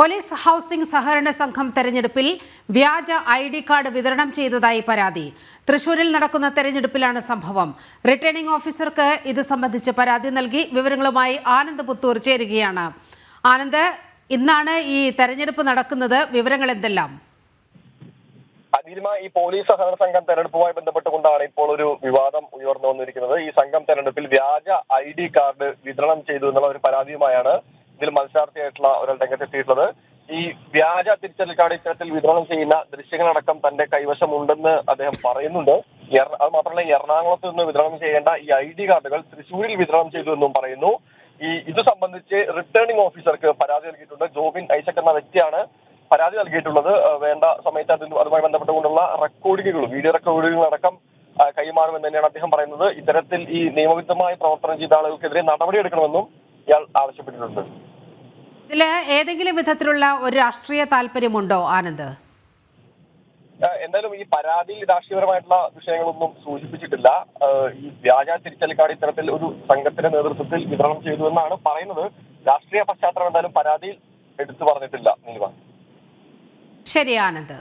Police housing സഹകരണ സംഘം തെരഞ്ഞെടുപ്പിൽ വ്യാജ ഐ ഡി കാർഡ് വിതരണം ചെയ്തതായി പരാതി. തൃശൂരിൽ നടക്കുന്ന തെരഞ്ഞെടുപ്പിലാണ് സംഭവം. റിട്ടേണിംഗ് ഓഫീസർക്ക് ഇത് സംബന്ധിച്ച് പരാതി നൽകി വിവരങ്ങളുമായി ആനന്ദ് പുത്തൂർ ചേരുകയാണ്. ആനന്ദ് ഇന്നാണ് ഈ തെരഞ്ഞെടുപ്പ് നടക്കുന്നത്. വിവരങ്ങൾ എന്തെല്ലാം? അതിരുമ ഈ പോലീസ് സഹകരണ സംഘം തെരഞ്ഞെടുപ്പുമായി ബന്ധപ്പെട്ടുകൊണ്ടാണ് ഇപ്പോൾ ഒരു വിവാദം ഉയർന്നു വന്നിരിക്കുന്നത്. ഈ സംഘം തെരഞ്ഞെടുപ്പിൽ വ്യാജ ഐ ഡി കാർഡ് വിതരണം ചെയ്തു എന്നുള്ള ഒരു പരാതിയുമായാണ് ഇതിൽ മത്സരാർത്ഥിയായിട്ടുള്ള ഒരാൾ രംഗത്തെത്തിയിട്ടുള്ളത് ഈ വ്യാജ തിരിച്ചറിയൽ കാർഡ് ഇത്തരത്തിൽ വിതരണം ചെയ്യുന്ന ദൃശ്യങ്ങളടക്കം തന്റെ കൈവശമുണ്ടെന്ന് അദ്ദേഹം പറയുന്നുണ്ട്. അത് മാത്രമല്ല എറണാകുളത്ത് നിന്ന് വിതരണം ചെയ്യേണ്ട ഈ ഐ ഡി കാർഡുകൾ തൃശ്ശൂരിൽ വിതരണം ചെയ്തു എന്നും പറയുന്നു. ഈ ഇത് സംബന്ധിച്ച് റിട്ടേണിംഗ് ഓഫീസർക്ക് പരാതി നൽകിയിട്ടുണ്ട്. ജോബിൻ ഐസക് എന്ന വ്യക്തിയാണ് പരാതി നൽകിയിട്ടുള്ളത്. വേണ്ട സമയത്ത് അതിന് അതുമായി ബന്ധപ്പെട്ടുകൊണ്ടുള്ള റെക്കോർഡിങ്ങുകളും വീഡിയോ റെക്കോർഡിങ്ങുകളും അടക്കം കൈമാറും കൈമാറുമെന്ന് തന്നെയാണ് അദ്ദേഹം പറയുന്നത്. ഇത്തരത്തിൽ ഈ നിയമവിരുദ്ധമായി പ്രവർത്തനം ചെയ്ത ആളുകൾക്കെതിരെ നടപടിയെടുക്കണമെന്നും ഇയാൾ ആവശ്യപ്പെട്ടിട്ടുണ്ട്. ഇതിൽ ഏതെങ്കിലും വിധത്തിലുള്ള ഒരു രാഷ്ട്രീയ താല്പര്യമുണ്ടോ ആനന്ദ്? എന്തായാലും ഈ പരാതിയിൽ രാഷ്ട്രീയപരമായിട്ടുള്ള വിഷയങ്ങളൊന്നും സൂചിപ്പിച്ചിട്ടില്ല. ഈ വ്യാജ തിരിച്ചലിക്കാട് ഇത്തരത്തിൽ ഒരു സംഘത്തിന്റെ നേതൃത്വത്തിൽ വിതരണം ചെയ്തു എന്നാണ് പറയുന്നത്. രാഷ്ട്രീയ പശ്ചാത്തലം എന്തായാലും പരാതിയിൽ എടുത്തു പറഞ്ഞിട്ടില്ല നീലിമ. ശരി ആനന്ദ്.